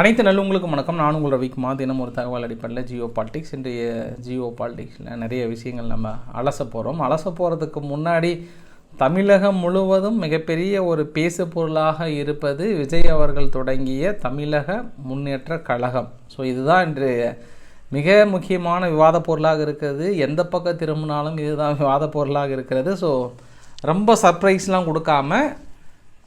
அனைத்து நல்லவங்களுக்கும் வணக்கம். நான் உங்கள் ரவிக்குமா தினம் ஒரு தகவல் அடிப்படையில் ஜியோ பாலிடிக்ஸ். இன்றைய ஜியோ பாலிடிக்ஸில் நிறைய விஷயங்கள் நம்ம அலச போகிறோம் அலச போகிறதுக்கு முன்னாடி தமிழகம் முழுவதும் மிகப்பெரிய ஒரு பேசு பொருளாக இருப்பது விஜய் அவர்கள் தொடங்கிய தமிழக முன்னேற்ற கழகம். ஸோ இதுதான் இன்று மிக முக்கியமான விவாத பொருளாக இருக்கிறது. எந்த பக்கம் திரும்பினாலும் இதுதான் விவாத பொருளாக இருக்கிறது. ஸோ ரொம்ப சர்ப்ரைஸ்லாம் கொடுக்காம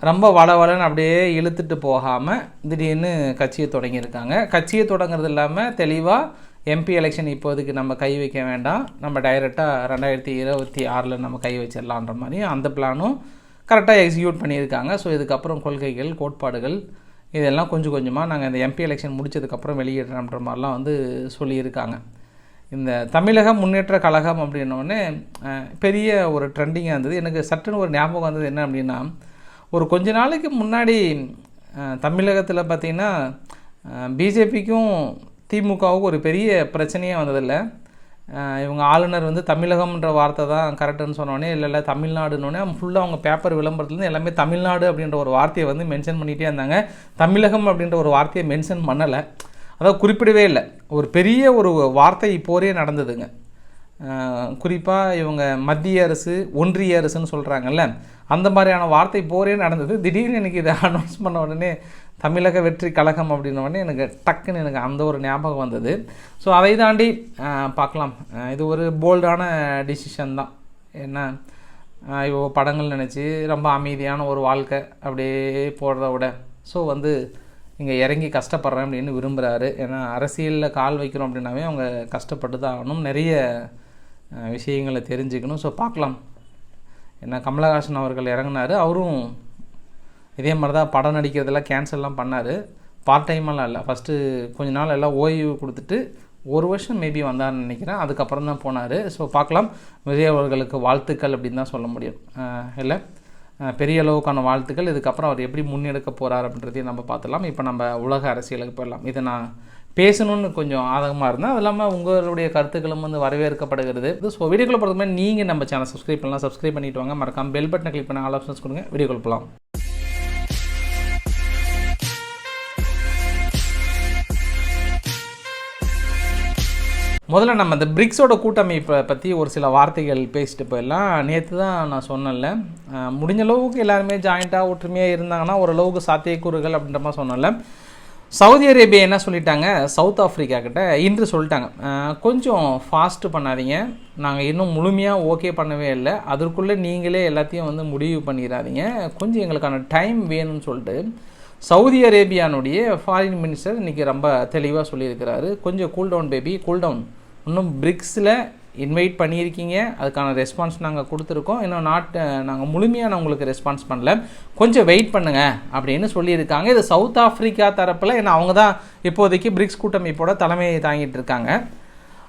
ரொம்ப வளவலன்னு அப்படியே இழுத்துட்டு போகாமல் திடீர்னு கட்சியை தொடங்கியிருக்காங்க. கட்சியை தொடங்குறது இல்லாமல் தெளிவாக எம்பி எலெக்ஷன் இப்போதைக்கு நம்ம கை வைக்க வேண்டாம். நம்ம டைரெக்டாக ரெண்டாயிரத்தி இருபத்தி ஆறில் நம்ம கை வச்சிடலான்ற மாதிரி அந்த பிளானும் கரெக்டாக எக்ஸிக்யூட் பண்ணியிருக்காங்க. ஸோ இதுக்கப்புறம் கொள்கைகள் கோட்பாடுகள் இதெல்லாம் கொஞ்சம் கொஞ்சமாக நாங்கள் இந்த எம்பி எலெக்ஷன் முடிச்சதுக்கப்புறம் வெளியிடுறோன்ற மாதிரிலாம் வந்து சொல்லியிருக்காங்க. இந்த தமிழக முன்னேற்ற கழகம் அப்படின்னோடனே பெரிய ஒரு ட்ரெண்டிங்காக இருந்தது. எனக்கு சட்டுன்னு ஒரு ஞாபகம் வந்தது என்ன அப்படின்னா ஒரு கொஞ்ச நாளைக்கு முன்னாடி தமிழகத்தில் பார்த்திங்கன்னா பிஜேபிக்கும் திமுகவுக்கும் ஒரு பெரிய பிரச்சனையே வந்ததில்லை. இவங்க ஆளுநர் வந்து தமிழகம்ன்ற வார்த்தை தான் கரெக்டுன்னு சொன்னோடனே இல்லை இல்லை தமிழ்நாடுனோடனே ஃபுல்லாக அவங்க பேப்பர் விளம்பரத்துலேருந்து எல்லாமே தமிழ்நாடு அப்படின்ற ஒரு வார்த்தையை வந்து மென்ஷன் பண்ணிகிட்டே இருந்தாங்க. தமிழகம் அப்படின்ற ஒரு வார்த்தையை மென்ஷன் பண்ணலை. அதாவது குறிப்பிடவே இல்லை. ஒரு பெரிய ஒரு வார்த்தை இப்போரே நடந்ததுங்க. குறிப்பாக இவங்க மத்திய அரசு ஒன்றிய அரசுன்னு சொல்கிறாங்கல்ல அந்த மாதிரியான வார்த்தை போரே நடந்தது. திடீர்னு எனக்கு இதை அனௌன்ஸ் பண்ண உடனே தமிழக வெற்றி கழகம் அப்படின்ன உடனே எனக்கு டக்குன்னு எனக்கு அந்த ஒரு ஞாபகம் வந்தது. ஸோ அதை தாண்டி பார்க்கலாம். இது ஒரு போல்டான டிசிஷன் தான். என்ன இவ்வளோ படங்கள் நினச்சி ரொம்ப அமைதியான ஒரு வாழ்க்கை அப்படியே போடுறத விட ஸோ வந்து இங்கே இறங்கி கஷ்டப்படுறேன் அப்படின்னு விரும்புகிறாரு ஏன்னா அரசியலில் கால் வைக்கிறோம் அப்படின்னாவே அவங்க கஷ்டப்பட்டு தான் ஆகணும். நிறைய விஷயங்களை தெரிஞ்சுக்கணும். ஸோ பார்க்கலாம். என்ன கமலஹாசன் அவர்கள் இறங்கினார். அவரும் இதே மாதிரி தான் படம் நடிக்கிறதெல்லாம் கேன்சல்லாம் பண்ணார். பார்ட் டைமெல்லாம் இல்லை. ஃபஸ்ட்டு கொஞ்ச நாள் எல்லாம் ஓய்வு கொடுத்துட்டு ஒரு வருஷம் மேபி வந்தார்னு நினைக்கிறேன். அதுக்கப்புறம் தான் போனார். ஸோ பார்க்கலாம். விஜய் அவர்களுக்கு வாழ்த்துக்கள் அப்படின்னு தான் சொல்ல முடியும். இல்லை? பெரிய அளவுக்கான வாழ்த்துக்கள். இதுக்கப்புறம் அவர் எப்படி முன்னெடுக்க போகிறார் அப்படின்றதையும் நம்ம பார்த்துலாம் இப்போ நம்ம உலக அரசியலுக்கு போயிடலாம். இதை நான் பேசணும்னு கொஞ்சம் ஆதகமாக இருந்தால் அது இல்லாமல் உங்களுடைய கருத்துக்களும் வந்து வரவேற்கப்படுகிறது. ஸோ வீடியோக்குள்ள பொறுத்த மாதிரி நீங்கள் நம்ம சேனல் சப்ஸ்கிரைப் பண்ணலாம். சப்ஸ்கிரைப் பண்ணிட்டு வாங்க. மறக்காம பெல் பட்டனை கிளிக் பண்ண ஆல் ஆப்ஷன்ஸ் கொடுங்க. வீடியோக்குள்ள போகலாம் முதல்ல நம்ம இந்த பிரிக்ஸோட கூட்டமைப்பை பற்றி ஒரு சில வார்த்தைகள் பேசிட்டு போயிடலாம். நேற்று தான் நான் சொன்னேன்ல. முடிஞ்ச அளவுக்கு எல்லாருமே ஜாயிண்ட்டாக ஒற்றுமையாக இருந்தாங்கன்னா ஓரளவுக்கு சாத்தியக்கூறுகள் அப்படின்ற மாதிரி சொன்னேன்ல. சவுதி அரேபியா என்ன சொல்லிட்டாங்க? சவுத் ஆஃப்ரிக்கா கிட்ட இன்று சொல்லிட்டாங்க. கொஞ்சம் ஃபாஸ்ட்டு பண்ணாதீங்க. நாங்கள் இன்னும் முழுமையாக ஓகே பண்ணவே இல்லை. அதற்குள்ளே நீங்களே எல்லாத்தையும் வந்து முடிவு பண்ணிடாதீங்க. கொஞ்சம் எங்களுக்கான டைம் வேணும்னு சொல்லிட்டு சவுதி அரேபியானுடைய ஃபாரின் மினிஸ்டர் இன்றைக்கி ரொம்ப தெளிவாக சொல்லியிருக்கிறாரு. கொஞ்சம் கூல்டவுன் பேபி கூல்டவுன் இன்னும் பிரிக்ஸில் இன்வைட் பண்ணியிருக்கீங்க. அதுக்கான ரெஸ்பான்ஸ் நாங்கள் கொடுத்துருக்கோம். இன்னும் நாட் நாங்கள் முழுமையாக நான் உங்களுக்கு ரெஸ்பான்ஸ் பண்ணல. கொஞ்சம் வெயிட் பண்ணுங்கள் அப்படின்னு சொல்லியிருக்காங்க. இது சவுத் ஆஃப்ரிக்கா தரப்பில் ஏன்னா அவங்க தான் இப்போதைக்கு பிரிக்ஸ் கூட்டமைப்போட தலைமையை தாங்கிட்டு இருக்காங்க.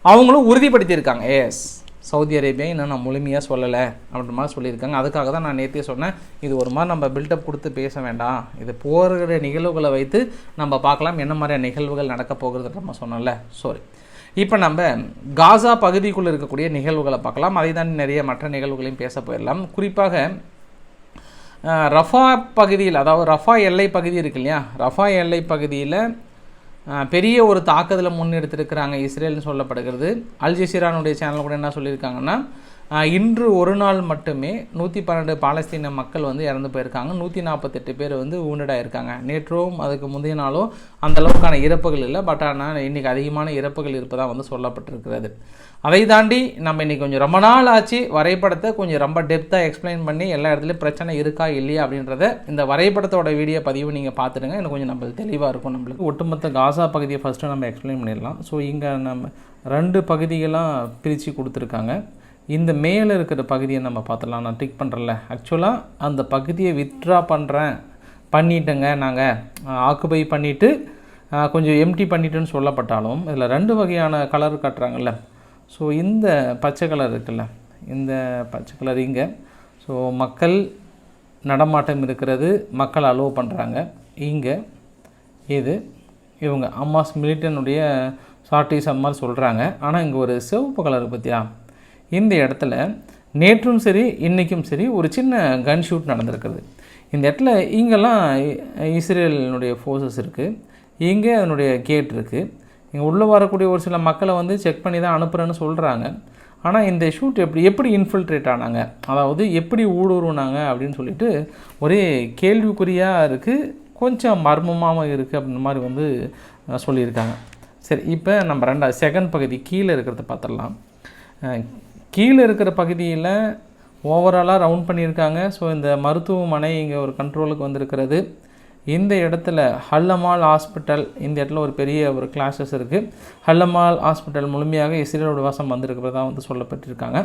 அவங்களும் உறுதிப்படுத்தியிருக்காங்க. எஸ் சவுதி அரேபியா இன்னும் நான் முழுமையாக சொல்லலை அப்படின்ற மாதிரி சொல்லியிருக்காங்க. அதுக்காக தான் நான் நேற்றே சொன்னேன். இது ஒரு மாதிரி நம்ம பில்டப் கொடுத்து பேச வேண்டாம். இது போகிற நிகழ்வுகளை வைத்து நம்ம பார்க்கலாம். என்ன மாதிரியான நிகழ்வுகள் நடக்க போகிறது நம்ம சொன்னோம்ல. சாரி இப்போ நம்ம காசா பகுதிக்குள்ளே இருக்கக்கூடிய நிகழ்வுகளை பார்க்கலாம். அதை தான் நிறைய மற்ற நிகழ்வுகளையும் பேச போயிடலாம். குறிப்பாக ரஃபா பகுதியில் அதாவது ரஃபா எல்லை பகுதி இருக்கு இல்லையா? ரஃபா எல்லை பகுதியில் பெரிய ஒரு தாக்குதலை முன்னெடுத்திருக்கிறாங்க இஸ்ரேல்னு சொல்லப்படுகிறது. அல் ஜசீரானுடைய சேனல் கூட என்ன சொல்லியிருக்காங்கன்னா இன்று ஒரு நாள் மட்டுமே நூற்றி பன்னெண்டு பாலஸ்தீன மக்கள் வந்து இறந்து போயிருக்காங்க. நூற்றி நாற்பத்தெட்டு பேர் வந்து ஊனடாக இருக்காங்க நேற்றும் அதுக்கு முந்தைய நாளும் அந்த அளவுக்கான இறப்புகள் இல்லை. பட் ஆனால் இன்றைக்கி அதிகமான இறப்புகள் இருப்பதாக வந்து சொல்லப்பட்டிருக்கிறது. அதை தாண்டி நம்ம இன்றைக்கி கொஞ்சம் ரொம்ப நாள் ஆச்சு. வரைபடத்தை கொஞ்சம் ரொம்ப டெப்த்தாக எக்ஸ்பிளைன் பண்ணி எல்லா இடத்துலையும் பிரச்சனை இருக்கா இல்லையா அப்படின்றத இந்த வரைபடத்தோட வீடியோ பதிவு நீங்கள் பார்த்துடுங்க. எனக்கு கொஞ்சம் நம்மளுக்கு தெளிவாக இருக்கும் நம்மளுக்கு. ஒட்டுமொத்த காசா பகுதியை ஃபஸ்ட்டு நம்ம எக்ஸ்பிளைன் பண்ணிடலாம். ஸோ இங்கே நம்ம ரெண்டு பகுதிகளாக பிரித்து கொடுத்துருக்காங்க. இந்த மேலே இருக்கிற பகுதியை நம்ம பார்த்துடலாம். நான் டிக் பண்ணுறல ஆக்சுவலாக அந்த பகுதியை வித்ட்ரா பண்ணுறேன் பண்ணிட்டேங்க நாங்கள் ஆக்குபை பண்ணிவிட்டு கொஞ்சம் எம்டி பண்ணிட்டுன்னு சொல்லப்பட்டாலும் இதில் ரெண்டு வகையான கலர் காட்டுறாங்கல்ல. ஸோ இந்த பச்சை கலர் இருக்குல்ல. இந்த பச்சை கலர் இங்கே. ஸோ மக்கள் நடமாட்டம் இருக்கிறது. மக்கள் அலோவ் பண்ணுறாங்க இங்கே இது. இவங்க அம்மாஸ் மிலிட்டனுடைய சார்ட்டிஸ் அம்மா சொல்கிறாங்க ஆனால் இங்கே ஒரு சிவப்பு கலர் பற்றியா இந்த இடத்துல நேற்றும் சரி இன்றைக்கும் சரி ஒரு சின்ன கன் ஷூட் நடந்திருக்குது இந்த இடத்துல இங்கெல்லாம் இஸ்ரேலினுடைய ஃபோர்ஸஸ் இருக்குது இங்கே அதனுடைய கேட் இருக்குது இங்கே உள்ளே வரக்கூடிய ஒரு சில மக்களை வந்து செக் பண்ணி தான் அனுப்புகிறேன்னு சொல்கிறாங்க ஆனால் இந்த ஷூட் எப்படி எப்படி இன்ஃபில்ட்ரேட் ஆனாங்க? அதாவது எப்படி ஊடுருவினாங்க அப்படின்னு சொல்லிட்டு ஒரே கேள்விக்குறியாக இருக்குது கொஞ்சம் மர்மமாகவும் இருக்குது அப்படின்ற மாதிரி வந்து சொல்லியிருக்காங்க. சரி இப்போ நம்ம ரெண்டாவது செகண்ட் பகுதி கீழே இருக்கிறத பார்த்துடலாம். கீழே இருக்கிற பகுதியில் ஓவராலாக ரவுண்ட் பண்ணியிருக்காங்க. ஸோ இந்த மருத்துவமனை இங்கே ஒரு கண்ட்ரோலுக்கு வந்திருக்கிறது. இந்த இடத்துல ஹல்லமால் ஹாஸ்பிட்டல் இந்த இடத்துல ஒரு பெரிய ஒரு கிளாஸஸ் இருக்குது ஹல்லமால் ஹாஸ்பிட்டல் முழுமையாக இஸ்ரேலோட வாசம் வந்திருக்கிறதா வந்து சொல்லப்பட்டிருக்காங்க.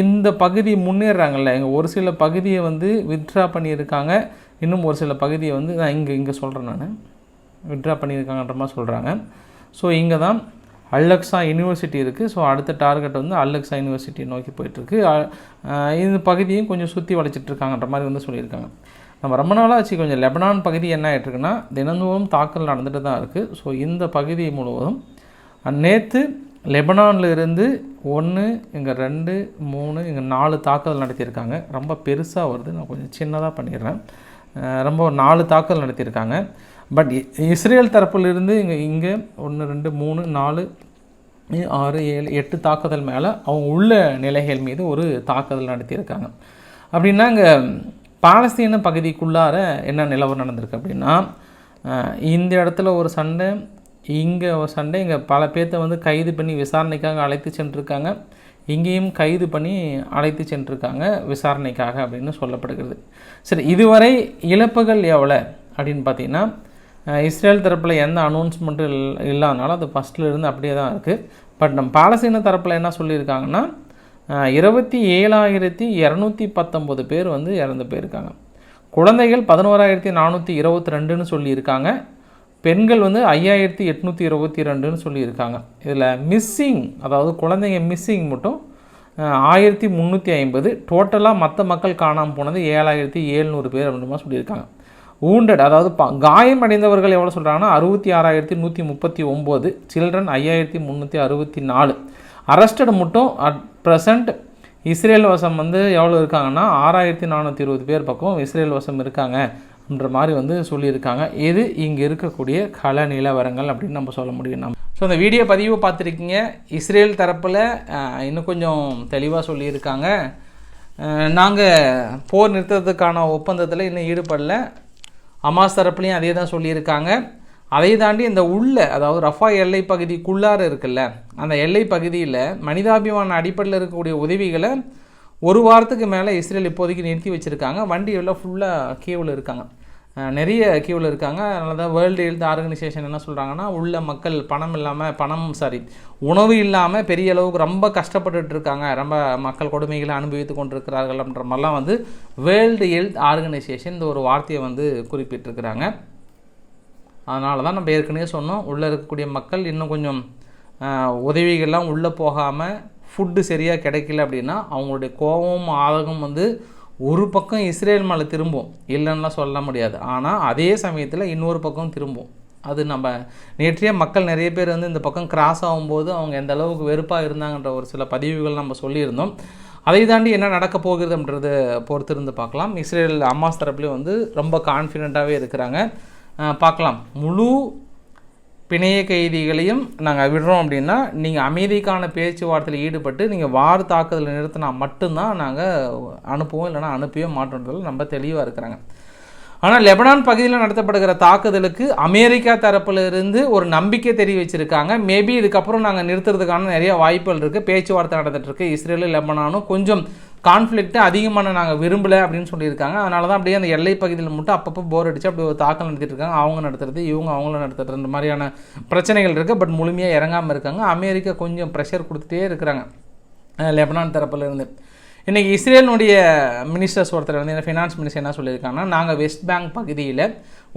இந்த பகுதி முன்னேறாங்கல்ல இங்கே ஒரு சில பகுதியை வந்து வித்ட்ரா பண்ணியிருக்காங்க. இன்னும் ஒரு சில பகுதியை வந்து நான் இங்கே இங்கே சொல்கிறேன் நான். வித்ட்ரா பண்ணியிருக்காங்கன்ற மாதிரி சொல்கிறாங்க ஸோ இங்கே தான் அல்லக்ஸா யூனிவர்சிட்டி இருக்குது ஸோ அடுத்த டார்கெட் வந்து அல்லக்ஸா யூனிவர்சிட்டி நோக்கி போயிட்டுருக்கு. இந்த பகுதியும் கொஞ்சம் சுற்றி வளைச்சிட்ருக்காங்கன்ற மாதிரி வந்து சொல்லியிருக்காங்க. நம்ம ரொம்ப நாளாக வச்சு கொஞ்சம் லெபனான் பகுதி என்ன ஆகிட்டுருக்குன்னா தினந்தோறும் தாக்கல் நடந்துட்டு தான் இருக்குது ஸோ இந்த பகுதி முழுவதும் நேற்று லெபனானில் இருந்து ஒன்று இங்கே ரெண்டு மூணு இங்கே நாலு தாக்குதல் நடத்தியிருக்காங்க. ரொம்ப பெருசாக வருது. நான் கொஞ்சம் சின்னதாக பண்ணிடுறேன். ரொம்ப நாலு தாக்குதல் நடத்தியிருக்காங்க. பட் இஸ்ரேல் தரப்பிலிருந்து இங்கே இங்கே ஒன்று ரெண்டு மூணு நாலு ஆறு ஏழு எட்டு தாக்குதல் மேலே அவங்க உள்ள நிலைகள் மீது ஒரு தாக்குதல் நடத்தியிருக்காங்க. அப்படின்னா இங்கே பாலஸ்தீன பகுதிக்குள்ளார என்ன நிலவரம் நடந்திருக்கு அப்படின்னா இந்த இடத்துல ஒரு சண்டை இங்கே ஒரு சண்டை இங்கே பல பேர்த்த வந்து கைது பண்ணி விசாரணைக்காக அழைத்து சென்றிருக்காங்க. இங்கேயும் கைது பண்ணி அழைத்து சென்றிருக்காங்க விசாரணைக்காக அப்படின்னு சொல்லப்படுகிறது. சரி இதுவரை இழப்புகள் எவ்வளோ அப்படின்னு பார்த்தீங்கன்னா இஸ்ரேல் தரப்பில் எந்த அனௌன்ஸ்மெண்ட்டும் இல் இல்லாதனால அது ஃபஸ்ட்டில் இருந்து அப்படியே தான் இருக்குது பட் நம்ம பாலஸ்தீன தரப்பில் என்ன சொல்லியிருக்காங்கன்னா இருபத்தி ஏழாயிரத்தி இரநூத்தி பத்தொம்போது பேர் வந்து இறந்து போயிருக்காங்க. குழந்தைகள் பதினோராயிரத்தி நானூற்றி இருபத்தி ரெண்டுன்னு சொல்லியிருக்காங்க. பெண்கள் வந்து ஐயாயிரத்தி எட்நூற்றி இருபத்தி ரெண்டுன்னு சொல்லியிருக்காங்க. இதில் மிஸ்ஸிங் அதாவது குழந்தைங்க மிஸ்ஸிங் மட்டும் ஆயிரத்தி முந்நூற்றி ஐம்பது. டோட்டலாக மற்ற மக்கள் காணாமல் போனது ஏழாயிரத்தி ஏழ்நூறு பேர் அப்படின்ற சொல்லியிருக்காங்க. ஊண்டட் அதாவது ப காயமடைந்தவர்கள் எவ்வளோ சொல்கிறாங்கன்னா அறுபத்தி ஆறாயிரத்தி நூற்றி முப்பத்தி ஒம்பது சில்ட்ரன் ஐயாயிரத்தி முந்நூற்றி அறுபத்தி நாலு. அரஸ்டட் மட்டும் அட் ப்ரெசண்ட் இஸ்ரேல் வசம் வந்து எவ்வளோ இருக்காங்கன்னா ஆறாயிரத்தி நானூற்றி இருபது பேர் பக்கம் இஸ்ரேல் வசம் இருக்காங்க அப்படின்ற மாதிரி வந்து சொல்லியிருக்காங்க. இது இங்கே இருக்கக்கூடிய கல நிலவரங்கள் அப்படின்னு நம்ம சொல்ல முடியும். நம்ம ஸோ அந்த வீடியோ பதிவு பார்த்துருக்கீங்க. இஸ்ரேல் தரப்பில் இன்னும் கொஞ்சம் தெளிவாக சொல்லியிருக்காங்க. நாங்கள் போர் நிறுத்தத்துக்கான ஒப்பந்தத்தில் இன்னும் ஈடுபடல. அமாஸ் தரப்புலையும் அதே தான் சொல்லியிருக்காங்க. அதை தாண்டி இந்த உள்ள அதாவது ரஃபா எல்லை பகுதிக்குள்ளார இருக்குல்ல அந்த எல்லை பகுதியில் மனிதாபிமான அடிப்படையில் இருக்கக்கூடிய உதவிகளை ஒரு வாரத்துக்கு மேலே இஸ்ரேல் இப்போதைக்கு நிறுத்தி வச்சுருக்காங்க. வண்டி எல்லாம் ஃபுல்லாக கீவில் இருக்காங்க. நிறைய கியூவில் இருக்காங்க. அதனால தான் வேர்ல்டு ஹெல்த் ஆர்கனைசேஷன் என்ன சொல்கிறாங்கன்னா உள்ள மக்கள் பணம் இல்லாமல் பணம் சாரி உணவு இல்லாமல் பெரிய அளவுக்கு ரொம்ப கஷ்டப்பட்டுட்டு இருக்காங்க. ரொம்ப மக்கள் கொடுமைகளை அனுபவித்து கொண்டிருக்கிறார்கள் அப்படின்ற மாதிரிலாம் வந்து வேர்ல்டு ஹெல்த் ஆர்கனைசேஷன் இந்த ஒரு வார்த்தையை வந்து குறிப்பிட்டிருக்கிறாங்க. அதனால தான் நம்ம ஏற்கனவே சொன்னோம் உள்ளே இருக்கக்கூடிய மக்கள் இன்னும் கொஞ்சம் உதவிகள்லாம் உள்ளே போகாமல் ஃபுட்டு சரியாக கிடைக்கல அப்படின்னா அவங்களுடைய கோபம் ஆதகம் வந்து ஒரு பக்கம் இஸ்ரேல் மேலே திரும்பும். இல்லைன்னுலாம் சொல்ல முடியாது. ஆனால் அதே சமயத்தில் இன்னொரு பக்கம் திரும்பும். அது நம்ம நேற்றைய மக்கள் நிறைய பேர் வந்து இந்த பக்கம் கிராஸ் ஆகும்போது அவங்க எந்த அளவுக்கு வெறுப்பாக இருந்தாங்கன்ற ஒரு சில பதிவுகள் நம்ம சொல்லியிருந்தோம். அதை தாண்டி என்ன நடக்க போகுதுன்றதை பொறுத்திருந்து பார்க்கலாம். இஸ்ரேல் அம்மாஸ் தரப்புலேயும் வந்து ரொம்ப கான்ஃபிடெண்ட்டாகவே இருக்கிறாங்க. பார்க்கலாம். முழு பிணைய கைதிகளையும் நாங்கள் விடுறோம் அப்படின்னா நீங்கள் அமைதிக்கான பேச்சுவார்த்தையில் ஈடுபட்டு நீங்கள் வார் தாக்குதல் நிறுத்தினா மட்டும்தான் நாங்கள் அனுப்புவோம் இல்லைன்னா அனுப்பவே மாட்டோன்றதில் நம்ம தெளிவாக இருக்கிறாங்க. ஆனால் லெபனான் பகுதியில் நடத்தப்படுகிற தாக்குதலுக்கு அமெரிக்கா தரப்பிலிருந்து ஒரு நம்பிக்கை தெரிவிச்சிருக்காங்க. மேபி இதுக்கப்புறம் நாங்கள் நிறுத்துறதுக்கான நிறைய வாய்ப்புகள் இருக்குது பேச்சுவார்த்தை நடந்துகிட்ருக்கு இருக்கு. இஸ்ரேலும் லெபனானும் கொஞ்சம் கான்ஃப்ளிக்ட்டு அதிகமான நாங்கள் விரும்பலை அப்படின்னு சொல்லியிருக்காங்க. அதனால தான் அப்படியே அந்த எல்லை பகுதியில் மட்டும் அப்பப்போ போர் அடிச்சு அப்படி ஒரு தாக்கல் நடத்திட்டு இருக்காங்க. அவங்க நடத்துறது இவங்க அவங்களும் நடத்துறது இந்த மாதிரியான பிரச்சனைகள் இருக்குது பட் முழுமையாக இறங்காமல் இருக்காங்க. அமெரிக்கா கொஞ்சம் ப்ரெஷர் கொடுத்துட்டே இருக்கிறாங்க. லெபனான் தரப்புலேருந்து இன்றைக்கி இஸ்ரேலினுடைய மினிஸ்டர்ஸ் ஒருத்தர் வந்து ஃபினான்ஸ் மினிஸ்டர் என்ன சொல்லியிருக்காங்கன்னா நாங்கள் வெஸ்ட் பேங்க் பகுதியில்